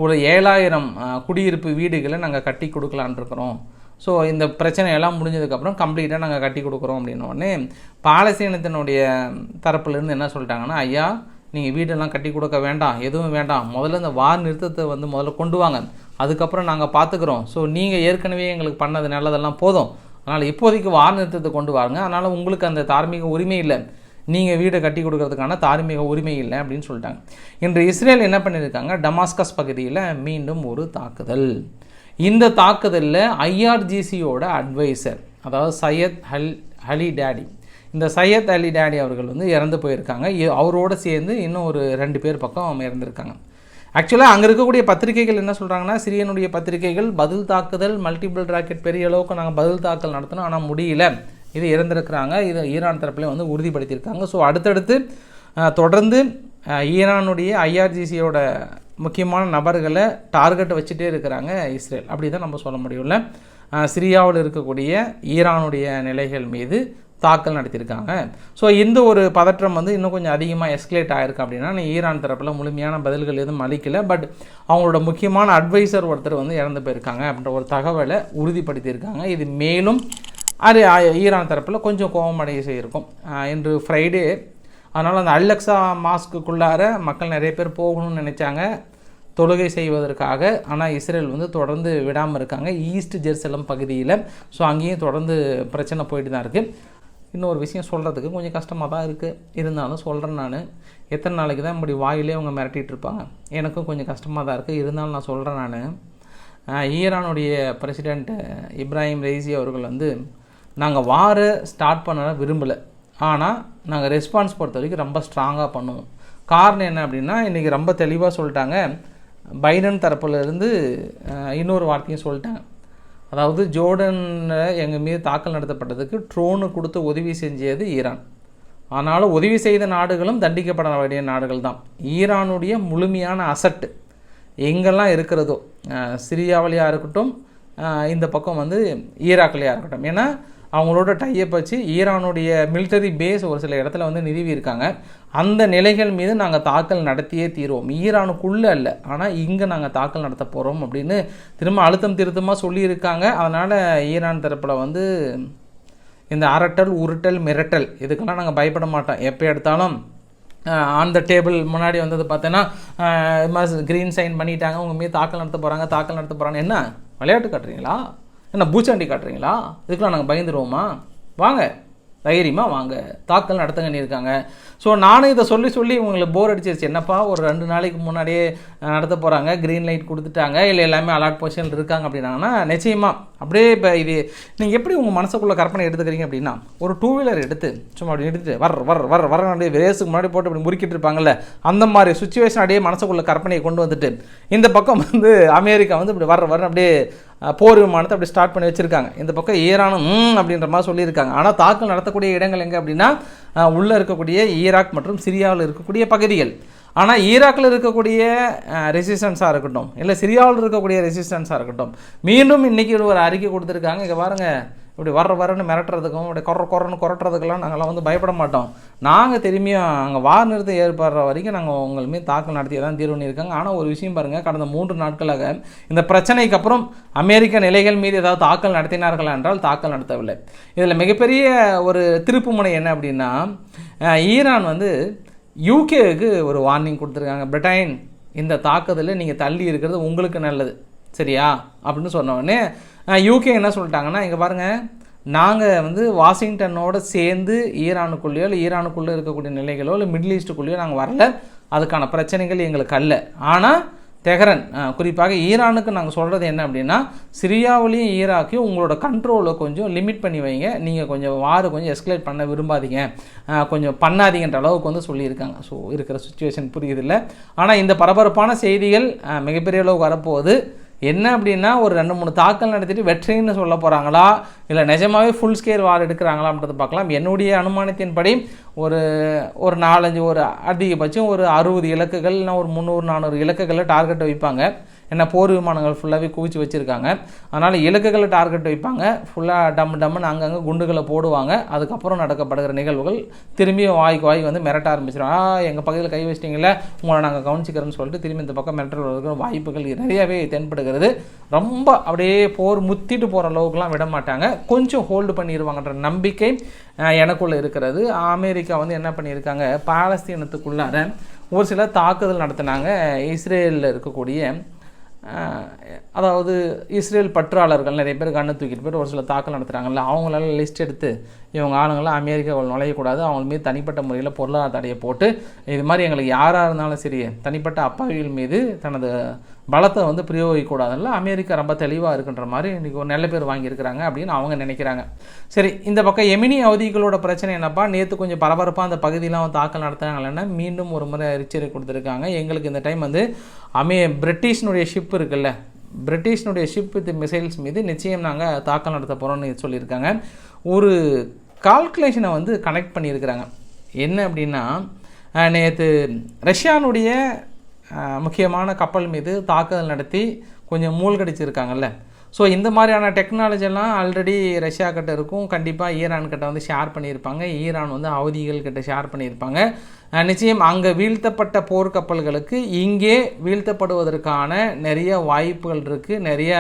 ஒரு ஏழாயிரம் குடியிருப்பு வீடுகளை நாங்கள் கட்டி கொடுக்கலான் இருக்கிறோம். ஸோ இந்த பிரச்சனை எல்லாம் முடிஞ்சதுக்கப்புறம் கம்ப்ளீட்டாக நாங்கள் கட்டி கொடுக்குறோம் அப்படின்னோடனே பாலஸ்தீனத்தினுடைய தரப்புலேருந்து என்ன சொல்லிட்டாங்கன்னா ஐயா நீங்கள் வீடெல்லாம் கட்டி கொடுக்க வேண்டாம் எதுவும் வேண்டாம். முதல்ல இந்த வார் நிறுத்தத்தை வந்து முதல்ல கொண்டு வாங்க. அதுக்கப்புறம் நாங்கள் பார்த்துக்குறோம் ஸோ நீங்கள் ஏற்கனவே எங்களுக்கு பண்ணது நல்லதெல்லாம் போதும். அதனால் இப்போதைக்கு வார் நிறுத்தத்தை கொண்டு வாங்க அதனால் உங்களுக்கு அந்த தார்மீக உரிமை இல்லை. நீங்கள் வீடை கட்டி கொடுக்கறதுக்கான தார்மீக உரிமை இல்லை அப்படின்னு சொல்லிட்டாங்க. இன்று இஸ்ரேல் என்ன பண்ணியிருக்காங்க? டமாஸ்கஸ் பகுதியில் மீண்டும் ஒரு தாக்குதல். இந்த தாக்குதலில் ஐஆர்ஜிசியோட அட்வைசர் அதாவது சையத் ஹல் அலி டேடி. இந்த சையத் அலி டேடி அவர்கள் வந்து இறந்து போயிருக்காங்க. இ- அவரோட சேர்ந்து இன்னும் ஒரு ரெண்டு பேர் பக்கம் இறந்துருக்காங்க. ஆக்சுவலாக அங்கே இருக்கக்கூடிய பத்திரிகைகள் என்ன சொல்கிறாங்கன்னா சிரியனுடைய பத்திரிகைகள் பதில் தாக்குதல் மல்டிபிள் ராக்கெட் பெரிய அளவுக்கு நாங்கள் பதில் தாக்கல் நடத்தணும் ஆனால் முடியல. இது இறந்துருக்கிறாங்க. இது ஈரான் தரப்புலேயும் வந்து உறுதிப்படுத்தியிருக்காங்க. ஸோ அடுத்தடுத்து தொடர்ந்து ஈரானுடைய ஐஆர்ஜிசியோட முக்கியமான நபர்களை டார்கெட் வச்சுட்டே இருக்கிறாங்க இஸ்ரேல். அப்படி தான் நம்ம சொல்ல முடியும்ல. சிரியாவில் இருக்கக்கூடிய ஈரானுடைய நிலைகள் மீது தாக்கல் நடத்தியிருக்காங்க. ஸோ இந்த ஒரு பதற்றம் வந்து இன்னும் கொஞ்சம் அதிகமாக எஸ்கலேட் ஆயிருக்கு அப்படின்னா நீ ஈரான் தரப்பில் முழுமையான பதில்கள் எதுவும் அளிக்கல. பட் அவங்களோட முக்கியமான அட்வைசர் ஒருத்தர் வந்து இறந்து போயிருக்காங்க அப்படின்ற ஒரு தகவலை உறுதிப்படுத்தியிருக்காங்க. இது மேலும் அது ஈரான் தரப்பில் கொஞ்சம் கோபமடைய செய்யிருக்கும் இன்று ஃப்ரைடே அதனால் அந்த அல்லக்ஸா மாஸ்க்குள்ளார மக்கள் நிறைய பேர் போகணும்னு நினைச்சாங்க. தொழுகை செய்வதற்காக. ஆனால் இஸ்ரேல் வந்து தொடர்ந்து விடாமல் இருக்காங்க. ஈஸ்ட் ஜெருசலம் பகுதியில். ஸோ அங்கேயும் தொடர்ந்து பிரச்சனை போயிட்டு தான் இருக்குது இன்னொரு விஷயம் சொல்கிறதுக்கு கொஞ்சம் கஷ்டமாக தான் இருக்குது இருந்தாலும் சொல்கிறேன் நான். எத்தனை நாளைக்கு தான் இப்படி வாயிலே அவங்க மிரட்டிகிட்டு இருப்பாங்க? எனக்கும் கொஞ்சம் கஷ்டமாக தான் இருக்குது இருந்தாலும் நான் சொல்கிறேன் நான். ஈரானுடைய பிரசிடெண்ட் இப்ராஹிம் ரெய்சி அவர்கள் வந்து நாங்கள் வார ஸ்டார்ட் பண்ண விரும்பலை. ஆனால் நாங்கள் ரெஸ்பான்ஸ் பொறுத்த வரைக்கும் ரொம்ப ஸ்ட்ராங்காக பண்ணுவோம். காரணம் என்ன அப்படின்னா இன்றைக்கி ரொம்ப தெளிவாக சொல்லிட்டாங்க. பைடன் தரப்புலேருந்து இன்னொரு வார்த்தையும் சொல்லிட்டாங்க. அதாவது ஜோர்டனில் எங்கள் மீது தாக்கல் நடத்தப்பட்டதுக்கு ட்ரோனு கொடுத்து உதவி செஞ்சது ஈரான். ஆனாலும் உதவி செய்த நாடுகளும் தண்டிக்கப்பட வேண்டிய நாடுகள் தான். ஈரானுடைய முழுமையான அசட்டு எங்கெல்லாம் இருக்கிறதோ சிரியாவிலையாக இருக்கட்டும் இந்த பக்கம் வந்து ஈராக்லையாக இருக்கட்டும். ஏன்னா அவங்களோட டையப் வச்சு ஈரானுடைய மிலிட்டரி பேஸ் ஒரு சில இடத்துல வந்து நிறுவி இருக்காங்க. அந்த நிலைகள் மீது நாங்கள் தாக்கல் நடத்தியே தீருவோம். ஈரானுக்குள்ளே இல்லை ஆனால் இங்கே நாங்கள் தாக்கல் நடத்த போகிறோம் அப்படின்னு திரும்ப அழுத்தம் திருத்தமாக சொல்லியிருக்காங்க. அதனால் ஈரான் தரப்பில் வந்து இந்த அரட்டல் உருட்டல் மிரட்டல் இதுக்கெல்லாம் நாங்கள் பயப்பட மாட்டோம். எப்போ எடுத்தாலும் ஆன் த டேபிள் முன்னாடி வந்தது பார்த்தோன்னா க்ரீன் சைன் பண்ணிட்டாங்க. உங்கள் மீது தாக்கல் நடத்த போகிறாங்க தாக்கல் நடத்த போகிறாங்க என்ன? விளையாட்டு காட்டுறீங்களா? என்ன பூச்சாண்டி காட்டுறீங்களா? இதுக்கெலாம் நாங்கள் பயந்துருவோமா? வாங்க. தைரியமாக வாங்க. தாக்கல் நடத்துங்கன்னு இருக்காங்க ஸோ நானும் இதை சொல்லி சொல்லி உங்களுக்கு போர் அடிச்சிருச்சு. என்னப்பா ஒரு ரெண்டு நாளைக்கு முன்னாடியே நடத்த போகிறாங்க க்ரீன் லைட் கொடுத்துட்டாங்க. இல்லை எல்லாமே அலாட் பொசிஷனில் இருக்காங்க அப்படின்னாங்கன்னா நிச்சயமாக அப்படியே இப்போ இது நீங்கள் எப்படி உங்கள் மனசுக்குள்ளே கற்பனை எடுத்துக்கிறீங்க அப்படின்னா ஒரு டூ வீலர் எடுத்து சும்மா அப்படி எடுத்துட்டு வர வர வர வர அப்படியே ரேஸுக்கு முன்னாடி போட்டு அப்படி முறுக்கிட்டு இருப்பாங்கல்ல அந்த மாதிரி சுச்சுவேஷன் அப்படியே மனசுக்குள்ளே கற்பனையை கொண்டு வந்துட்டு இந்த பக்கம் வந்து அமெரிக்கா வந்து இப்படி வர வர அப்படியே போர் விமானத்தை அப்படி ஸ்டார்ட் பண்ணி வச்சுருக்காங்க. இந்த பக்கம் ஈரானும் அப்படின்ற மாதிரி சொல்லியிருக்காங்க. ஆனால் தாக்கல் நடத்தக்கூடிய இடங்கள் எங்கே அப்படின்னா உள்ளே இருக்கக்கூடிய ஈராக் மற்றும் சிரியாவில் இருக்கக்கூடிய பகுதிகள். ஆனால் ஈராக்கில் இருக்கக்கூடிய ரெசிஸ்டன்ஸாக இருக்கட்டும் இல்லை சிரியாவில் இருக்கக்கூடிய ரெசிஸ்டன்ஸாக இருக்கட்டும் மீண்டும் இன்றைக்கி ஒரு அறிக்கை கொடுத்துருக்காங்க. இங்கே பாருங்கள் இப்படி வர வரன்னு மிரட்டுறதுக்கும் இப்படி கொர கொரன்னு கொரட்டுறதுக்கெல்லாம் நாங்கள்லாம் வந்து பயப்பட மாட்டோம். நாங்கள் திரும்பியும் அங்கே வார் நிறுத்தம் ஏற்படுற வரைக்கும் நாங்கள் உங்கள் மீது தாக்கல் நடத்தி தான் தீர்வு பண்ணியிருக்காங்க. ஆனால் ஒரு விஷயம் பாருங்கள் கடந்த மூன்று நாட்களாக இந்த பிரச்சனைக்கு அப்புறம் அமெரிக்க நிலைகள் மீது ஏதாவது தாக்கல் நடத்தினார்களா என்றால் தாக்கல் நடத்தவில்லை. இதில் மிகப்பெரிய ஒரு திருப்புமுனை என்ன அப்படின்னா ஈரான் வந்து யூகேவுக்கு ஒரு வார்னிங் கொடுத்துருக்காங்க. பிரிட்டன் இந்த தாக்குதலில் நீங்கள் தள்ளி இருக்கிறது உங்களுக்கு நல்லது. சரியா? அப்படின்னு சொன்ன உடனே யூகே என்ன சொல்லிட்டாங்கன்னா இங்கே பாருங்கள் நாங்கள் வந்து வாஷிங்டனோட சேர்ந்து ஈரானுக்குள்ளேயோ இல்லை ஈரானுக்குள்ளே இருக்கக்கூடிய நிலைகளோ இல்லை மிடில் ஈஸ்ட்டுக்குள்ளேயோ நாங்கள் வரல. அதுக்கான பிரச்சனைகள் எங்களுக்கு அல்ல. ஆனால் தெஹரன் குறிப்பாக ஈரானுக்கு நாங்கள் சொல்கிறது என்ன அப்படின்னா சிரியாவிலையும் ஈராக்கையும் உங்களோட கண்ட்ரோலை கொஞ்சம் லிமிட் பண்ணி வைங்க. நீங்கள் கொஞ்சம் வாரு கொஞ்சம் எஸ்கலேட் பண்ண விரும்பாதீங்க. கொஞ்சம் பண்ணாதீங்கன்ற அளவுக்கு வந்து சொல்லியிருக்காங்க. ஸோ இருக்கிற சுச்சுவேஷன் புரியுதில்ல. ஆனால் இந்த பரபரப்பான செய்திகள் மிகப்பெரிய அளவுக்கு வரப்போகுது. என்ன அப்படின்னா ஒரு ரெண்டு மூணு தாக்கல் நடத்திட்டு வெற்றின்னு சொல்ல போகிறாங்களா இல்லை நிஜமாகவே ஃபுல் ஸ்கேர் வார் எடுக்கிறாங்களான்றதை பார்க்கலாம். என்னுடைய அனுமானத்தின்படி ஒரு ஒரு நாலஞ்சு ஒரு அதிகபட்சம் ஒரு அறுபது இலக்குகள் இல்லை ஒரு முந்நூறு நானூறு இலக்குகளை டார்கெட் வைப்பாங்க. ஏன்னா போர் விமானங்கள் ஃபுல்லாகவே குவிச்சு வச்சுருக்காங்க. அதனால் இலக்குகளை டார்கெட் வைப்பாங்க. ஃபுல்லாக டம் டம்னு அங்கங்கே குண்டுகளை போடுவாங்க. அதுக்கப்புறம் நடக்கப்படுகிற நிகழ்வுகள் திரும்பியும் வாய்க்கு வாய் வந்து மிரட்ட ஆரம்பிச்சிடும் ஆ எங்கள் பகுதியில் கை வச்சிட்டிங்களே உங்களை நாங்கள் கவனிச்சிக்கிறோன்னு சொல்லிட்டு திரும்பி இந்த பக்கம் மிரட்டல் வாய்ப்புகள் நிறையவே தென்படுகிறது. ரொம்ப அப்படியே போர் முத்திட்டு போகிற அளவுக்குலாம் விட மாட்டாங்க. கொஞ்சம் ஹோல்டு பண்ணிடுவாங்கன்ற நம்பிக்கை எனக்குள்ளே இருக்கிறது. அமெரிக்கா வந்து என்ன பண்ணியிருக்காங்க? பாலஸ்தீனத்துக்குள்ளார ஒரு சில தாக்குதல் நடத்தினாங்க. இஸ்ரேலில் இருக்கக்கூடிய அதாவது இஸ்ரேல் பற்றாளர்கள் நிறைய பேர் கண்ணை தூக்கிட்டு போயிட்டு ஒரு சில தாக்கல் நடத்துகிறாங்கல்ல அவங்களால லிஸ்ட் எடுத்து இவங்க ஆளுங்களாம் அமெரிக்காவில் நுழையக்கூடாது அவங்க மீது தனிப்பட்ட முறையில் பொருளாதார தடையை போட்டு இது மாதிரி எங்களுக்கு யாராக இருந்தாலும் சரி தனிப்பட்ட அப்பாவிகள் மீது தனது பலத்தை வந்து பிரயோகிக்கக்கூடாதுல்ல அமெரிக்கா ரொம்ப தெளிவாக இருக்குன்ற மாதிரி இன்றைக்கி ஒரு நல்ல பேர் வாங்கியிருக்கிறாங்க அப்படின்னு அவங்க நினைக்கிறாங்க. சரி இந்த பக்கம் எமினி அவதிகளோட பிரச்சனை என்னப்பா? நேற்று கொஞ்சம் பரபரப்பாக அந்த பகுதியெலாம் தாக்கல் நடத்துனாங்களேன்னா மீண்டும் ஒரு முறை எச்சரிக்கை கொடுத்துருக்காங்க. எங்களுக்கு இந்த டைம் வந்து அமே பிரிட்டிஷ்னுடைய ஷிப் இருக்குல்ல. பிரிட்டிஷ்னுடைய ஷிப் வித் மிசைல்ஸ் மீது நிச்சயம் நாங்கள் தாக்கல் நடத்த போகிறோம்னு சொல்லியிருக்காங்க. ஒரு கால்குலேஷனை வந்து கனெக்ட் பண்ணியிருக்கிறாங்க. என்ன அப்படின்னா நேற்று ரஷ்யானுடைய முக்கியமான கப்பல் மீது தாக்குதல் நடத்தி கொஞ்சம் மூழ்கடிச்சிருக்காங்கல்ல. ஸோ இந்த மாதிரியான டெக்னாலஜிலாம் ஆல்ரெடி ரஷ்யா கிட்ட இருக்கும். கண்டிப்பாக ஈரான் கிட்ட வந்து ஷேர் பண்ணியிருப்பாங்க. ஈரான் வந்து அவதிகள் கிட்ட ஷேர் பண்ணியிருப்பாங்க. நிச்சயம் அங்கே வீழ்த்தப்பட்ட போர்க்கப்பல்களுக்கு இங்கே வீழ்த்தப்படுவதற்கான நிறைய வாய்ப்புகள் இருக்குது நிறைய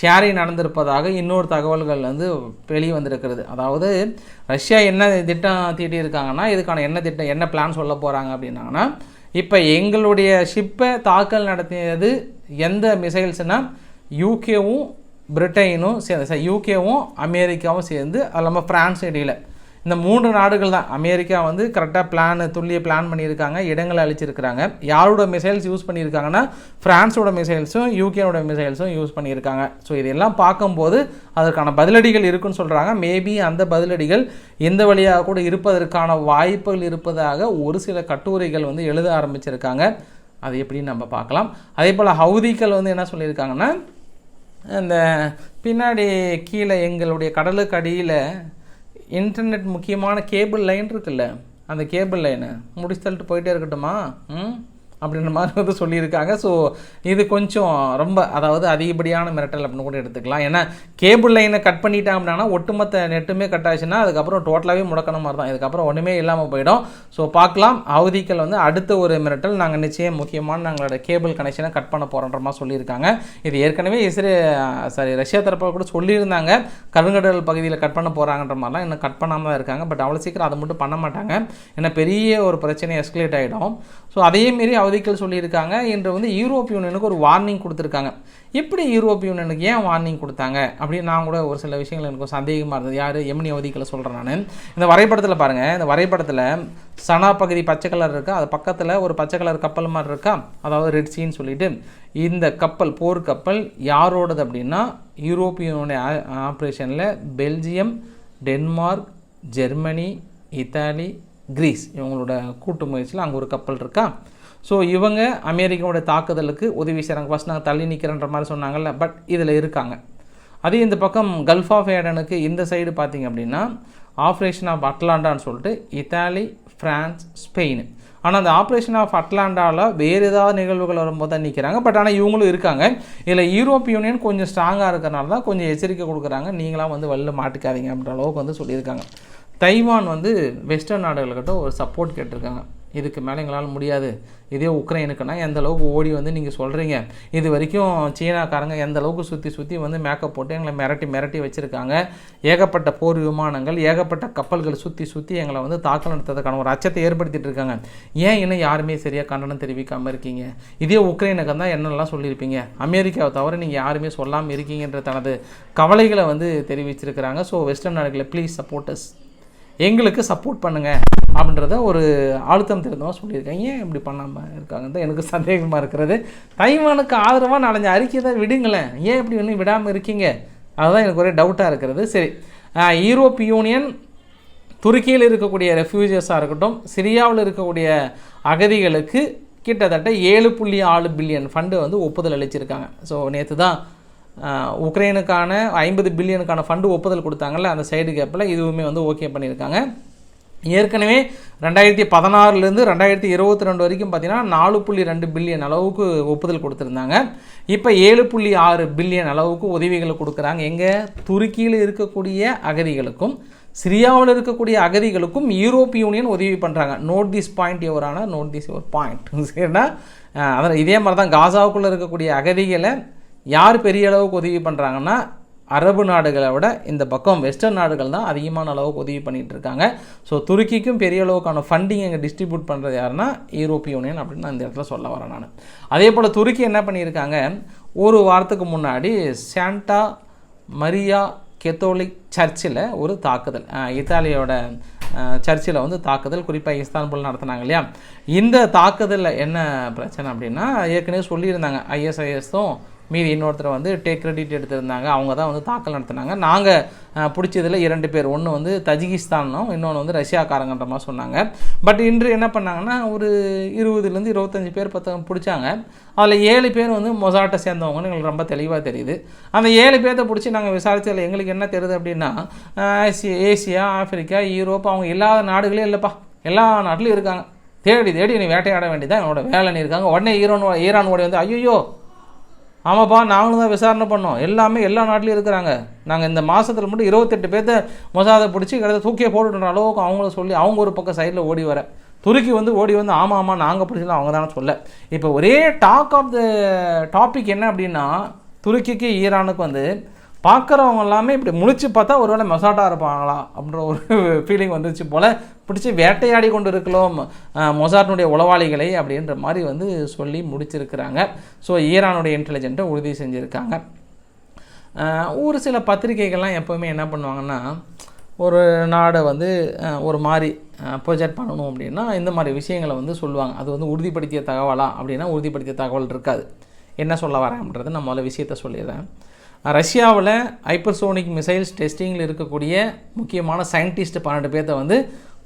ஷேரிங் நடந்திருப்பதாக இன்னொரு தகவல்கள் வந்து வெளியே வந்திருக்கிறது அதாவது ரஷ்யா என்ன திட்டம் தீட்டியிருக்காங்கன்னா இதுக்கான என்ன திட்டம் என்ன பிளான் சொல்ல போகிறாங்க அப்படின்னாங்கன்னா இப்போ எங்களுடைய ஷிப்பை தாக்கல் நடத்தியது எந்த மிசைல்ஸ்னால் யூகேவும் பிரிட்டனும் சேர்ந்து யூகேவும் அமெரிக்காவும் சேர்ந்து அது இல்லாமல் ஃப்ரான்ஸ் இடையில். இந்த மூன்று நாடுகள் தான். அமெரிக்கா வந்து கரெக்டாக பிளான் துல்லிய பிளான் பண்ணியிருக்காங்க இடங்களை அழிச்சிருக்கிறாங்க யாரோட மிசைல்ஸ் யூஸ் பண்ணியிருக்காங்கன்னா ஃப்ரான்ஸோட மிசைல்ஸும் யூகேனோட மிசைல்ஸும் யூஸ் பண்ணியிருக்காங்க. ஸோ இதெல்லாம் பார்க்கும்போது அதற்கான பதிலடிகள் இருக்குன்னு சொல்கிறாங்க மேபி அந்த பதிலடிகள் எந்த வழியாக கூட இருப்பதற்கான வாய்ப்புகள் இருப்பதாக ஒரு சில கட்டுரைகள் வந்து எழுத ஆரம்பிச்சிருக்காங்க. அது எப்படின்னு நம்ம பார்க்கலாம். அதே போல் ஹவுதிகள் வந்து என்ன சொல்லியிருக்காங்கன்னா இந்த பின்னாடி கீழே எங்களுடைய கடலுக்கு அடியில் இன்டர்நெட் முக்கியமான கேபிள் லைன் இருக்குல்ல. அந்த கேபிள் லைனு முடிச்சு தள்ளிட்டு போயிட்டே இருக்கட்டுமா? ம்? அப்படின்ற மாதிரி வந்து சொல்லியிருக்காங்க. ஸோ இது கொஞ்சம் ரொம்ப அதாவது அதிகப்படியான மிரட்டல் அப்படின்னு கூட எடுத்துக்கலாம். ஏன்னா கேபிள் லைனை கட் பண்ணிட்டாங்க அப்படின்னா ஒட்டுமொத்த நெட்டுமே கட் ஆச்சுன்னா அதுக்கப்புறம் டோட்டலாகவே முடக்கின மாதிரி தான். இதுக்கப்புறம் ஒன்றுமே இல்லாமல் போயிடும். ஸோ பார்க்கலாம். அவதிகள் வந்து அடுத்த ஒரு மிரட்டல். நாங்கள் நிச்சயம் முக்கியமான நாங்களோட கேபிள் கனெக்ஷனை கட் பண்ண போகிறோன்ற மாதிரி சொல்லியிருக்காங்க. இது ஏற்கனவே இஸ்ரே சாரி ரஷ்யா தரப்பில் கூட சொல்லியிருந்தாங்க. கருங்கடல் பகுதியில் கட் பண்ண போகிறாங்கன்ற மாதிரிலாம் இன்னும் கட் பண்ணாமல் தான் இருக்காங்க. பட் அவ்வளோ சீக்கிரம் அதை மட்டும் பண்ண மாட்டாங்க. ஏன்னா பெரிய ஒரு பிரச்சனை எஸ்கலேட் ஆகிடும் ஸோ அதே மாரி அவதிகள் சொல்லியிருக்காங்க என்று வந்து யூரோப் யூனியனுக்கு ஒரு வார்னிங் கொடுத்துருக்காங்க. எப்படி யூரோப் யூனியனுக்கு ஏன் வார்னிங் கொடுத்தாங்க? அப்படின்னு நான் கூட ஒரு சில விஷயங்கள் எனக்கு சந்தேகமாக இருந்தது. யார்? எம்னி அவதிகளை சொல்கிறேன் நான். இந்த வரைபடத்தில் பாருங்கள் இந்த வரைபடத்தில் சனா பகுதி பச்சை கலர் இருக்கா? அது பக்கத்தில் ஒரு பச்சை கலர் கப்பல் மாதிரி இருக்கா? அதாவது ரெட் சீன்னு சொல்லிட்டு. இந்த கப்பல் போர் கப்பல் யாரோடது அப்படின்னா யூரோப்பியனுடைய ஆப்ரேஷனில் Belgium Denmark Germany Italy Greece இவங்களோட கூட்டு முயற்சியில் அங்கே ஒரு கப்பல் இருக்கா? ஸோ இவங்க அமெரிக்காவோட தாக்குதலுக்கு உதவி செய்கிறாங்க ஃபஸ்ட் நாங்கள் தள்ளி நிற்கிறன்ற மாதிரி சொன்னாங்கல்ல பட் இதில் இருக்காங்க. அதே இந்த பக்கம் கல்ஃப் ஆஃப் ஏடனுக்கு இந்த சைடு பார்த்தீங்க அப்படின்னா ஆப்ரேஷன் ஆஃப் அட்லாண்டான்னு சொல்லிட்டு இத்தாலி ஃப்ரான்ஸ் ஸ்பெயின் ஆனால் அந்த ஆப்ரேஷன் ஆஃப் அட்லாண்டாவில் வேறு ஏதாவது நிகழ்வுகள் வரும்போது தான் நிற்கிறாங்க பட் ஆனால் இவங்களும் இருக்காங்க. இதில் யூரோப் யூனியன் கொஞ்சம் ஸ்ட்ராங்காக இருக்கிறனால தான் கொஞ்சம் எச்சரிக்கை கொடுக்குறாங்க. நீங்களாம் வந்து வெளில மாட்டிக்காதீங்க அப்படின்ற அளவுக்கு வந்து சொல்லியிருக்காங்க. தைவான் வந்து வெஸ்டர்ன் நாடுகள்கிட்ட ஒரு சப்போர்ட் கேட்டிருக்காங்க. இதுக்கு மேலே எங்களால் முடியாது. இதே உக்ரைனுக்குன்னா எந்த அளவுக்கு ஓடி வந்து நீங்கள் சொல்கிறீங்க இது வரைக்கும் சீனாக்காரங்க எந்த அளவுக்கு சுற்றி சுற்றி வந்து மேக்கப் போட்டு எங்களை மிரட்டி மிரட்டி வச்சுருக்காங்க. ஏகப்பட்ட போர் விமானங்கள் ஏகப்பட்ட கப்பல்கள் சுற்றி சுற்றி எங்களை வந்து தாக்கல் நடத்துறதுக்கான ஒரு அச்சத்தை ஏற்படுத்திட்டு இருக்காங்க. ஏன் இன்னும் யாருமே சரியாக கண்டனம் தெரிவிக்காமல் இருக்கீங்க? இதே உக்ரைனுக்கு தான் என்னெல்லாம் சொல்லியிருப்பீங்க? அமெரிக்காவை தவிர நீங்கள் யாருமே சொல்லாமல் இருக்கீங்கன்ற தனது கவலைகளை வந்து தெரிவிச்சிருக்கிறாங்க. ஸோ வெஸ்டர்ன் நாடுகளை ப்ளீஸ் சப்போர்ட்டஸ் எங்களுக்கு சப்போர்ட் பண்ணுங்கள் அப்படின்றத ஒரு அழுத்தம் தெரிந்தவங்க சொல்லியிருக்காங்க. ஏன் இப்படி பண்ணாமல் இருக்காங்க? தான் எனக்கு சந்தேகமாக இருக்கிறது. தைவானுக்கு ஆதரவாக நாலஞ்சு அறிக்கை தான் விடுங்களேன். ஏன் இப்படி இன்னும் விடாமல் இருக்கீங்க? அதுதான் எனக்கு ஒரே டவுட்டாக இருக்கிறது. சரி. யூரோப் யூனியன் துருக்கியில் இருக்கக்கூடிய ரெஃப்யூஜியஸாக இருக்கட்டும் சிரியாவில் இருக்கக்கூடிய அகதிகளுக்கு கிட்டத்தட்ட ஏழு புள்ளி ஆறு பில்லியன் ஃபண்டு வந்து ஒப்புதல் அளிச்சிருக்காங்க. ஸோ நேற்று தான் உக்ரைனுக்கான ஐம்பது பில்லியனுக்கான ஃபண்டு ஒப்புதல் கொடுத்தாங்கல்ல அந்த சைடு கேப்பில் இதுவுமே வந்து ஓகே பண்ணியிருக்காங்க. ஏற்கனவே ரெண்டாயிரத்தி பதினாறுலேருந்து ரெண்டாயிரத்தி இருபத்தி ரெண்டு வரைக்கும் பார்த்தீங்கன்னா நாலு புள்ளி ரெண்டு பில்லியன் அளவுக்கு ஒப்புதல் கொடுத்துருந்தாங்க. இப்போ ஏழு புள்ளி ஆறு பில்லியன் அளவுக்கு உதவிகளை கொடுக்குறாங்க. எங்கே? துருக்கியில் இருக்கக்கூடிய அகதிகளுக்கும் சிரியாவில் இருக்கக்கூடிய அகதிகளுக்கும் யூரோப் யூனியன் உதவி பண்ணுறாங்க நோட் திஸ் பாயிண்ட் எவரான நோட் திஸ் யுவர் பாயிண்ட் சரினா அதான் இதே மாதிரி தான் காசாவுக்குள்ளே இருக்கக்கூடிய அகதிகளை யார் பெரிய அளவுக்கு உதவி பண்ணுறாங்கன்னா அரபு நாடுகளை விட இந்த பக்கம் வெஸ்டர்ன் நாடுகள் தான் அதிகமான அளவுக்கு உதவி பண்ணிகிட்டு இருக்காங்க. ஸோ துருக்கிக்கும் பெரிய அளவுக்கான ஃபண்டிங் இங்கே டிஸ்ட்ரிபியூட் பண்ணுறது யாருன்னா யூரோப்பிய யூனியன் அப்படின்னு நான் இந்த இடத்துல சொல்ல வரேன் நான். அதே போல் துருக்கி என்ன பண்ணியிருக்காங்க? ஒரு வாரத்துக்கு முன்னாடி சாண்டா மரியா கெத்தோலிக் சர்ச்சில் ஒரு தாக்குதல் இத்தாலியோட சர்ச்சில் வந்து தாக்குதல் குறிப்பாக இஸ்தான்புல் நடத்தினாங்க இல்லையா? இந்த தாக்குதலில் என்ன பிரச்சனை அப்படின்னா ஏற்கனவே சொல்லியிருந்தாங்க ஐஎஸ்ஐஎஸும் மீதி இன்னொருத்தர் வந்து டேக் கிரெடிட் எடுத்திருந்தாங்க. அவங்க தான் வந்து தாக்கல் நடத்தினாங்க. நாங்கள் பிடிச்சதில் இரண்டு பேர். ஒன்று வந்து தஜிகிஸ்தானும் இன்னொன்று வந்து ரஷ்யாக்காரங்கன்ற மாதிரி சொன்னாங்க. பட் இன்று என்ன பண்ணாங்கன்னா ஒரு இருபதுலேருந்து இருபத்தஞ்சி பேர் பத்த பிடிச்சாங்க. அதில் ஏழு பேர் வந்து மொசாட்டை சேர்ந்தவங்கன்னு எங்களுக்கு ரொம்ப தெளிவாக தெரியுது. அந்த ஏழு பேர்த்த பிடிச்சி நாங்கள் விசாரித்ததில் எங்களுக்கு என்ன தெரியுது அப்படின்னா ஆசியா ஏசியா ஆப்பிரிக்கா யூரோப் அவங்க இல்லாத நாடுகளே இல்லைப்பா. எல்லா நாட்டிலையும் இருக்காங்க. தேடி தேடி நீ வேட்டையாட வேண்டியதான் என்னோட வேலைன்னு இருக்காங்க. உடனே ஈரான் ஈரான் ஓடி வந்து ஐயோ ஆமாப்பா நாங்களும் தான் விசாரணை பண்ணோம். எல்லாமே எல்லா நாட்டிலையும் இருக்கிறாங்க. நாங்கள் இந்த மாதத்தில் மட்டும் இருபத்தெட்டு பேர்த்த மொசாதை பிடிச்சி கிடத்த தூக்கியே போட்டுன்ற அளவுக்கு அவங்கள சொல்லி அவங்க ஒரு பக்கம் சைடில் ஓடி வர. துருக்கி வந்து ஓடி வந்து ஆமாம் ஆமாம் நாங்கள் பிடிச்சலாம் அவங்க தானே சொல்ல. இப்போ ஒரே டாக் ஆஃப் த டாபிக் என்ன அப்படின்னா துருக்கிக்கு ஈரானுக்கு வந்து பார்க்குறவங்க எல்லாமே இப்படி முழிச்சு பார்த்தா ஒருவேளை மொசாட்டாக இருப்பாங்களா அப்படின்ற ஒரு ஃபீலிங் வந்துச்சு போல். பிடிச்சி வேட்டையாடி கொண்டு இருக்கலாம் மொசாட்டினுடைய உளவாளிகளை அப்படின்ற மாதிரி வந்து சொல்லி முடிச்சிருக்கிறாங்க. ஸோ ஈரானுடைய இன்டெலிஜென்ட்டை உறுதி செஞ்சுருக்காங்க. ஒரு சில பத்திரிகைகள்லாம் எப்போவுமே என்ன பண்ணுவாங்கன்னா ஒரு நாடை வந்து ஒரு மாதிரி ப்ரொஜெக்ட் பண்ணணும் அப்படின்னா இந்த மாதிரி விஷயங்களை வந்து சொல்லுவாங்க. அது வந்து உறுதிப்படுத்திய தகவலா அப்படின்னா உறுதிப்படுத்திய தகவல் இருக்காது. என்ன சொல்ல வரேன்றது நான் முதல்ல விஷயத்த சொல்லிடுறேன். ரஷ்யாவில் ஹைப்பர்சோனிக் மிசைல்ஸ் டெஸ்டிங்கில் இருக்கக்கூடிய முக்கியமான சயின்டிஸ்ட் பன்னெண்டு பேர்த்த வந்து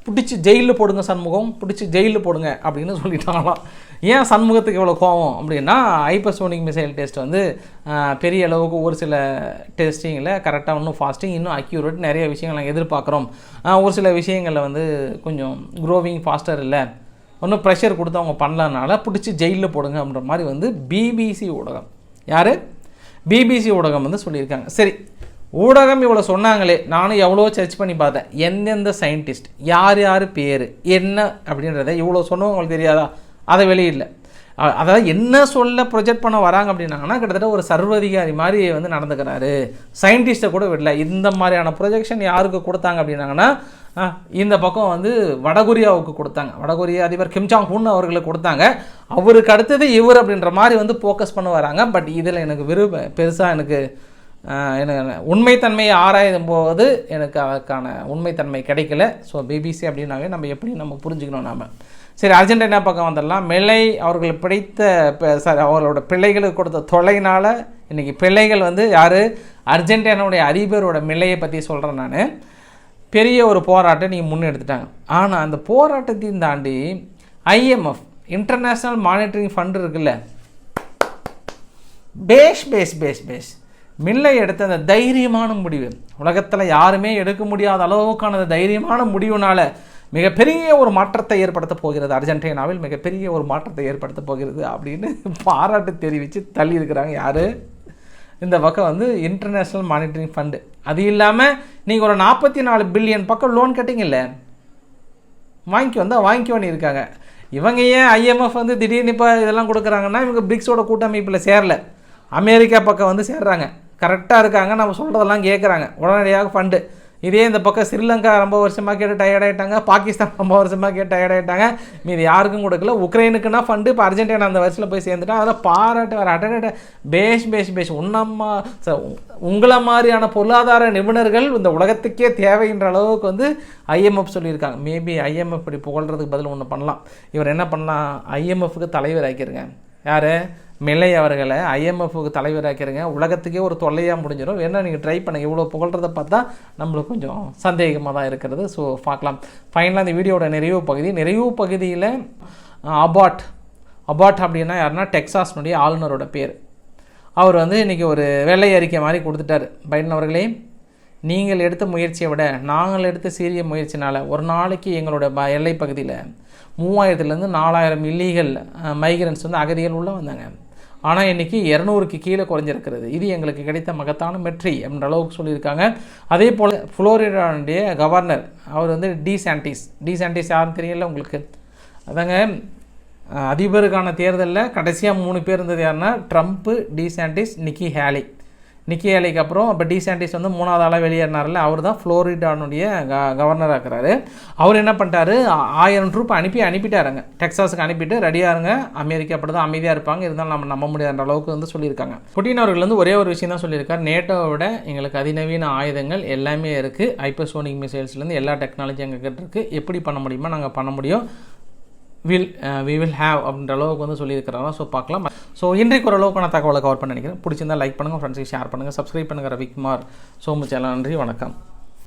பிடிச்சி ஜெயிலில் போடுங்க சண்முகம் பிடிச்சி ஜெயிலில் போடுங்க அப்படின்னு சொல்லிட்டாங்களாம். ஏன் சண்முகத்துக்கு இவ்வளோ கோவம்? அப்படின்னா ஹைப்பர்சோனிக் மிசைல் டெஸ்ட் வந்து பெரிய அளவுக்கு ஒரு சில டெஸ்டிங்கில் கரெக்டாக இன்னும் ஃபாஸ்டிங் இன்னும் அக்யூரேட் நிறைய விஷயங்கள் நாங்கள் எதிர்பார்க்குறோம். ஒரு சில விஷயங்களில் வந்து கொஞ்சம் க்ரோவிங் ஃபாஸ்டர் இல்லை. ஒன்றும் ப்ரெஷர் கொடுத்து அவங்க பண்ணலனால பிடிச்சி ஜெயிலில் போடுங்க அப்படின்ற மாதிரி வந்து பிபிசி ஊடகம். யார்? பிபிசி ஊடகம் வந்து சொல்லியிருக்காங்க. சரி ஊடகம் இவ்வளோ சொன்னாங்களே நானும் எவ்வளோ சர்ச் பண்ணி பார்த்தேன். எந்தெந்த சயின்டிஸ்ட் யார் யார் பேர் என்ன அப்படின்றத இவ்வளோ சொன்னவங்க உங்களுக்கு தெரியாதா? அதை வெளியிடல அதாவது என்ன சொல்ல ப்ரொஜெக்ட் பண்ண வராங்க அப்படின்னாங்கன்னா கிட்டத்தட்ட ஒரு சர்வதிகாரி மாதிரி வந்து நடந்துக்கிறாரு. சயின்டிஸ்ட்டை கூட விடல. இந்த மாதிரியான ப்ரொஜெக்ஷன் யாருக்கு கொடுத்தாங்க அப்படின்னாங்கன்னா இந்த பக்கம் வந்து வடகொரியாவுக்கு கொடுத்தாங்க. வடகொரியா அதிபர் கிம்சாங் ஹூன் அவர்களுக்கு கொடுத்தாங்க. அவருக்கு அடுத்தது இவர் அப்படின்ற மாதிரி வந்து ஃபோக்கஸ் பண்ண வராங்க. பட் இதில் எனக்கு விரும்ப பெருசாக எனக்கு எனக்கு உண்மைத்தன்மையை ஆராயும் போது எனக்கு அதற்கான உண்மைத்தன்மை கிடைக்கல. ஸோ பிபிசி அப்படின்னாவே நம்ம எப்படி நம்ம புரிஞ்சுக்கணும் நாம். சரி அர்ஜென்டினா பக்கம் வந்துடலாம். மிளை அவர்கள் பிடித்த சாரி அவர்களோட பிள்ளைகளுக்கு கொடுத்த தொலைனால் இன்றைக்கி பிள்ளைகள் வந்து யார்? அர்ஜென்டினாவுடைய அதிபரோட மில்லையை பற்றி சொல்கிறேன் நான். பெரிய ஒரு போராட்டம் நீங்கள் முன்னெடுத்துட்டாங்க. ஆனால் அந்த போராட்டத்தையும் தாண்டி ஐஎம்எஃப் இன்டர்நேஷ்னல் மானிட்டரிங் ஃபண்ட் இருக்குல்ல. பேஷ் பேஷ் பேஷ் பேஷ். மில்லை எடுத்த அந்த தைரியமான முடிவு. உலகத்தில் யாருமே எடுக்க முடியாத அளவுக்கான அந்த தைரியமான முடிவுனால மிகப்பெரிய ஒரு மாற்றத்தை ஏற்படுத்த போகிறது. அர்ஜென்டினாவில் மிகப்பெரிய ஒரு மாற்றத்தை ஏற்படுத்த போகிறது அப்படின்னு பாராட்டு தெரிவித்து தள்ளி இருக்கிறாங்க யார்? இந்த பக்கம் வந்து இன்டர்நேஷ்னல் மானிட்டரிங் ஃபண்டு அது இல்லாமல் நீங்கள் ஒரு நாற்பத்தி நாலு பில்லியன் பக்கம் லோன் கட்டிங்கல்ல? வாங்கிக்கோ வந்தால் வாங்கிக்க வேண்டியிருக்காங்க இவங்க ஏன் ஐஎம்எஃப் வந்து திடீர்னு இப்போ இதெல்லாம் கொடுக்குறாங்கன்னா இவங்க பிரிக்ஸோட கூட்டமைப்பில் சேரல. அமெரிக்கா பக்கம் வந்து சேர்றாங்க. கரெக்டாக இருக்காங்க. நம்ம சொல்கிறதெல்லாம் கேட்குறாங்க உடனடியாக ஃபண்டு இதே இந்த பக்கம் ஸ்ரீலங்கா ரொம்ப வருஷமாக கேட்டு டயர்ட் ஆயிட்டாங்க. பாகிஸ்தான் ரொம்ப வருஷமாக கேட்டு டயர்ட் ஆயிட்டாங்க. மீது யாருக்கும் கொடுக்கல. உக்ரைனுக்குன்னா ஃபண்டு இப்போ அர்ஜென்டினா அந்த வருஷத்தில் போய் சேர்ந்துட்டா அதில் பாராட்டு வர அடட பேஷ் பேஷ் பேஷ். உன்னம்மா ச- உங்களை மாதிரியான பொருளாதார நிபுணர்கள் இந்த உலகத்துக்கே தேவைன்ற அளவுக்கு வந்து ஐஎம்எஃப் சொல்லியிருக்காங்க. மேபி ஐஎம்எஃப் இப்படி புகழ்றதுக்கு பதில் ஒன்று பண்ணலாம். இவர் என்ன பண்ணலாம்? ஐஎம்எஃப்க்கு தலைவர் ஆக்கிருங்க யார்? மில்லை அவர்களை ஐஎம்எஃப்க்கு தலைவராக்கிறங்க உலகத்துக்கே ஒரு தொல்லையாக முடிஞ்சிடும் வேணால் நீங்கள் ட்ரை பண்ணுங்க. இவ்வளோ புகழ்றதை பார்த்தா நம்மளுக்கு கொஞ்சம் சந்தேகமாக தான் இருக்கிறது. ஸோ பார்க்கலாம். ஃபைனலாக இந்த வீடியோட நிறைவு பகுதி. நிறைவு பகுதியில் அபாட் அபாட் அப்படின்னா யாருன்னா டெக்ஸாஸ்னுடைய ஆளுநரோட பேர். அவர் வந்து இன்றைக்கி ஒரு வெள்ளை அறிக்கை மாதிரி கொடுத்துட்டாரு. பைடன் அவர்களே நீங்கள் எடுத்த முயற்சியை விட நாங்கள் எடுத்த சீரிய முயற்சினால் ஒரு நாளைக்கு எங்களோட ப எல்லை பகுதியில் மூவாயிரத்துலேருந்து நாலாயிரம் இல்லீகல் மைக்ரன்ஸ் வந்து அகதிகள் உள்ளே வந்தாங்க. ஆனால் இன்றைக்கி இரநூறுக்கு கீழே குறைஞ்சிருக்கிறது. இது எங்களுக்கு கிடைத்த மகத்தான வெற்றி அப்படின்ற அளவுக்கு சொல்லியிருக்காங்க. அதே போல் ஃப்ளோரிடாவுடைய கவர்னர் அவர் வந்து டி சாண்டிஸ். டி சாண்டிஸ் யாருன்னு தெரியல உங்களுக்கு? அதாங்க அதிபருக்கான தேர்தலில் கடைசியாக மூணு பேர் இருந்தது யாருன்னா Trump De Santis Nikki Haley. Nikki அலைக்கு அப்புறம் இப்போ டிசாண்டிஸ் வந்து மூணாவது ஆளாக வெளியேறினார்ல அவர் தான் ஃப்ளோரிடானுடைய க கவர்னராக இருக்கிறாரு அவர் என்ன பண்ணிட்டாரு? ஆயிரம் ட்ரூப் அனுப்பி அனுப்பிட்டாருங்க. டெக்ஸாஸுக்கு அனுப்பிட்டு ரெடியாக இருங்க. அமெரிக்கா அப்படி தான் அமைதியாக இருப்பாங்க. இருந்தாலும் நம்ம நம்ப முடியாத அளவுக்கு வந்து சொல்லியிருக்காங்க. புட்டின் அவர்கள் வந்து ஒரே ஒரு விஷயம் தான் சொல்லியிருக்காரு. நேட்டோவோட விட எங்களுக்கு அதிநவீன ஆயுதங்கள் எல்லாமே இருக்குது ஹைப்பர்சோனிக் மிசைல்ஸ்லேருந்து எல்லா டெக்னாலஜி எங்ககிட்ட இருக்குது எப்படி பண்ண முடியுமோ நாங்கள் பண்ண முடியும். வில் வி வில் ஹேவ் அப்படின்ற அளவுக்கு வந்து சொல்லியிருக்கிறாங்க. ஸோ பார்க்கலாம். ஸோ இன்றைக்கு ஓரளவுக்கான தகவலை கவர் பண்ண நினைக்கிறேன். பிடிச்சிருந்தா லைக் பண்ணுங்கள் ஃப்ரெண்ட்ஸுக்கு ஷேர் பண்ணுங்கள் சப்ஸ்கிரைப் பண்ணுங்கள் ரவிக்குமார் சோமு சேனல். நன்றி வணக்கம்.